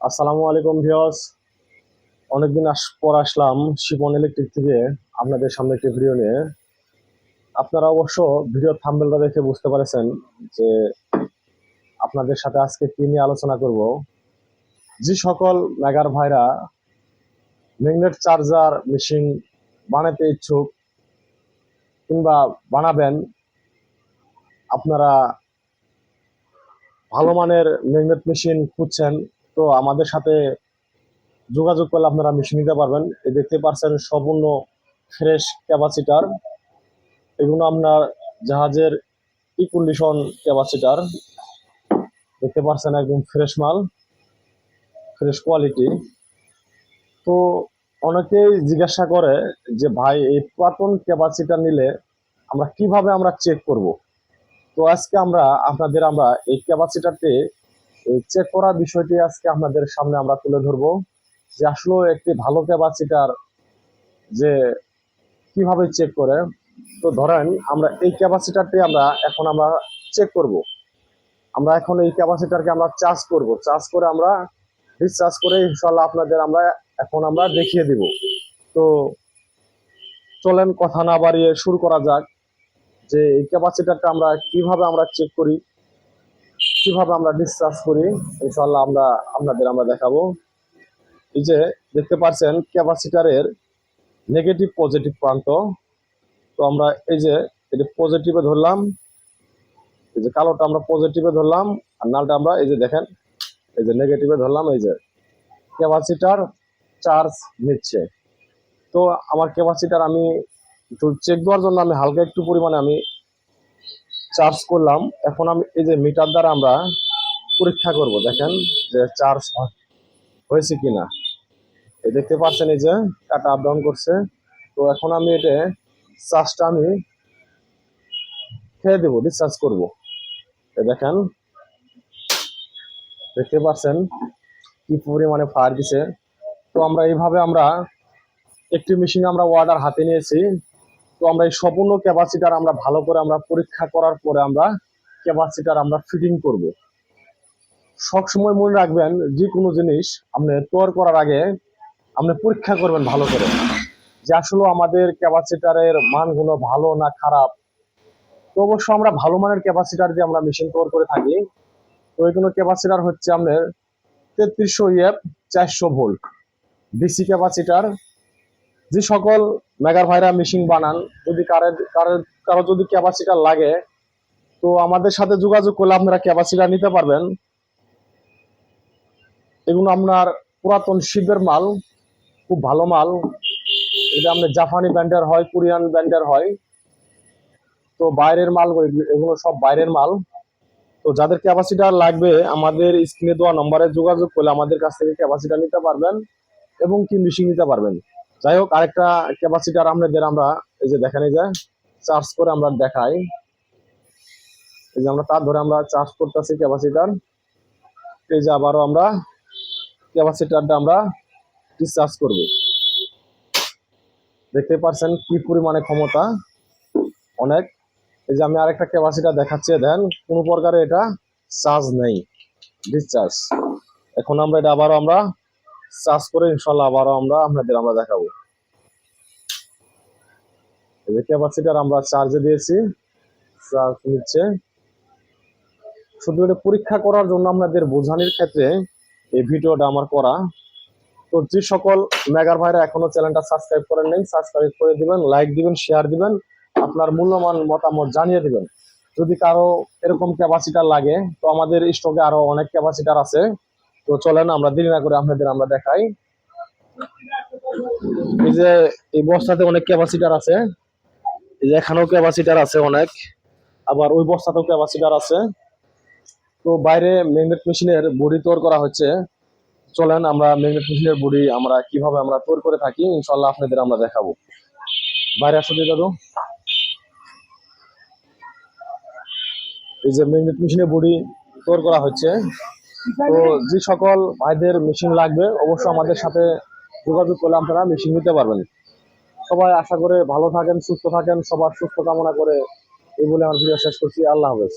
আসসালামু আলাইকুম ভিওস অনেকদিন আস, পর আসলাম শিপন ইলেকট্রিক থেকে আপনাদের সামনে একটি ভিডিও নিয়ে। আপনারা অবশ্য ভিডিও থাম্বেলটা দেখে বুঝতে পারছেন যে আপনাদের সাথে আজকে কি নিয়ে আলোচনা করব। যে সকল মেগার ভাইরা ম্যাগনেট চার্জার মেশিন বানাতে ইচ্ছুক কিংবা বানাবেন, আপনারা ভালো মানের ম্যাগনেট মেশিন খুঁজছেন তো আমাদের সাথে যোগাযোগ করলে আপনারা মেশিন নিতে পারবেন। দেখতে পাচ্ছেন সম্পূর্ণ ফ্রেশ ক্যাপাসিটার এগুলো আপনার জাহাজের ই কন্ডিশন ক্যাপাসিটার দেখতে পাচ্ছেন একদম ফ্রেশ মাল ফ্রেশ কোয়ালিটি তো অনেকেই জিজ্ঞাসা করে যে, ভাই, এই পুরাতন ক্যাপাসিটার নিলে আমরা কীভাবে আমরা চেক করব? তো আজকে আমরা, আপনাদের আমরা এই ক্যাপাসিটারটি এই চেক করার বিষয়টি আজকে আপনাদের সামনে আমরা তুলে ধরবো যে আসলে একটি ভালো ক্যাপাসিটার যে কীভাবে চেক করে, তো ধরেন আমরা এই ক্যাপাসিটারটি আমরা এখন আমরা চেক করব। আমরা এখন এই ক্যাপাসিটারকে আমরা চার্জ করব। চার্জ করে আমরা ডিসচার্জ করে ইনশাল্লাহ আপনাদের আমরা এখন আমরা দেখিয়ে দিব। তো চলেন কথা না বাড়িয়ে শুরু করা যাক যে এই ক্যাপাসিটারটা আমরা কীভাবে আমরা চেক করি। কীভাবে আমরা ডিসচার্জ করি ইনশাল্লাহ আমরা আপনাদের আমরা দেখাবো। এই যে দেখতে পাচ্ছেন ক্যাপাসিটারের নেগেটিভ পজিটিভ প্রান্ত। তো আমরা এই যে এটি পজিটিভে ধরলাম, এই যে কালোটা আমরা পজিটিভে ধরলাম, আর নালটা আমরা এই যে দেখেন, এই যে নেগেটিভে ধরলাম, এই যে ক্যাপাসিটার চার্জ নিচ্ছে। তো আমার ক্যাপাসিটার আমি একটু চেক দেওয়ার জন্য আমি হালকা একটু পরিমাণে আমি চার্জ করলাম। এখন আমি এই যে মিটার দ্বারা আমরা পরীক্ষা করব, দেখেন যে চার্জ হয়েছে কিনা। এই দেখতে পাচ্ছেন এই যে কাটা আপ ডাউন করছে। তো এখন আমি এটা চার্জটা আমি খেয়ে দেবো ডিসচার্জ করব। এই দেখেন, দেখতে পাচ্ছেন কি পরিমাণে ফায়ার দিছে। তো আমরা এইভাবে আমরা একটি মেশিন আমরা ওয়ার্ডার হাতে নিয়েছি। তো আমরা এই সম্পূর্ণ ক্যাপাসিটার আমরা ভালো করে আমরা পরীক্ষা করার পরে আমরা ক্যাপাসিটার আমরা ফিটিং করব। সবসময় মনে রাখবেন যে কোনো জিনিস আপনি তৈরি করার আগে আপনি পরীক্ষা করবেন ভালো করে। যে আসলে আমাদের ক্যাপাসিটারের মানগুলো ভালো না খারাপ। তো অবশ্য আমরা ভালো মানের ক্যাপাসিটার দিয়ে আমরা মেশিন তৈরি করে থাকি, তো এগুলো ক্যাপাসিটার হচ্ছে আপনার তেত্রিশশো ইএফ চারশো ভোল্ট। ডিসি ক্যাপাসিটার যে সকল মেগার ভাইরা মেশিন বানান, যদি কারও কারও কারও যদি ক্যাপাসিটার লাগে, তো আমাদের সাথে যোগাযোগ করলে আপনারা ক্যাপাসিটার নিতে পারবেন। এগুলো আপনার পুরাতন শিবের মাল, খুব ভালো মাল। এটা আপনার জাপানি ব্র্যান্ডের হয়, কোরিয়ান ব্র্যান্ডের হয়। তো বাইরের মাল, এগুলো সব বাইরের মাল। তো যাদের ক্যাপাসিটার লাগবে, আমাদের স্ক্রিনে দেওয়া নম্বরে যোগাযোগ করলে আমাদের কাছ থেকে ক্যাপাসিটার নিতে পারবেন এবং কি মেশিন নিতে পারবেন। যাই হোক, আরেকটা ক্যাপাসিটার আপনাদের আমরা এই যে দেখেন, এই যে চার্জ করে আমরা দেখাই। এই যে আমরা তার ধরে আমরা চার্জ করতেছি ক্যাপাসিটার এই যে আবারও আমরা ক্যাপাসিটারটা আমরা ডিসচার্জ করব। দেখতে পাচ্ছেন কি পরিমাণে ক্ষমতা? অনেক। এই যে আমি আরেকটা ক্যাপাসিটার দেখাচ্ছি, দেন কোনো প্রকারে এটা চার্জ নেই। ডিসচার্জ এখন আমরা এটা আবারও আমরা চার্জ করে ইনশাল্লাহ আবারও আমরা আপনাদের, আমরা দেখাবো। এই ক্যাপাসিটার আমরা চার্জে দিয়েছি চার্জ নিচ্ছে। শুধু এটা পরীক্ষা করার জন্য আপনাদের বোঝানোর ক্ষেত্রে এই ভিডিওটা আমার করা। তো যে সকল মেগার ভাইরা এখনও চ্যানেলটা সাবস্ক্রাইব করেন নাই সাবস্ক্রাইব করে দিবেন লাইক দিবেন শেয়ার দিবেন, আপনার মূল্যবান মতামত জানিয়ে দিবেন। যদি কারও এরকম ক্যাপাসিটার লাগে, তো আমাদের স্টকে আরও অনেক ক্যাপাসিটার আছে। তো চলেন, আমরা দেরি না করে আপনাদের আমরা দেখাই। এই যে এই বস্তাতে অনেক ক্যাপাসিটার আছে। এই যে এখানেও ক্যাপাসিটার আছে অনেক। আবার ওই বস্তাতেও ক্যাপাসিটার আছে। তো বাইরে ম্যাগনেট মেশিনের বডি তৈরি করা হচ্ছে। চলেন, আমরা ম্যাগনেট মেশিনের বডি আমরা কীভাবে আমরা তৈরি করে থাকি ইনশাল্লাহ আপনাদের আমরা দেখাবো। বাইরে আসলে দাদু। এই যে ম্যাগনেট মেশিনের বডি তৈরি করা হচ্ছে। তো যে সকল ভাইদের মেশিন লাগবে অবশ্য আমাদের সাথে যোগাযোগ করলে আপনারা মেশিন নিতে পারবেন। সবাই আশা করে ভালো থাকেন, সুস্থ থাকেন, সবার সুস্থ কামনা করে এই বলে আমার ভিডিও শেষ করছি। আল্লাহ হাফেজ।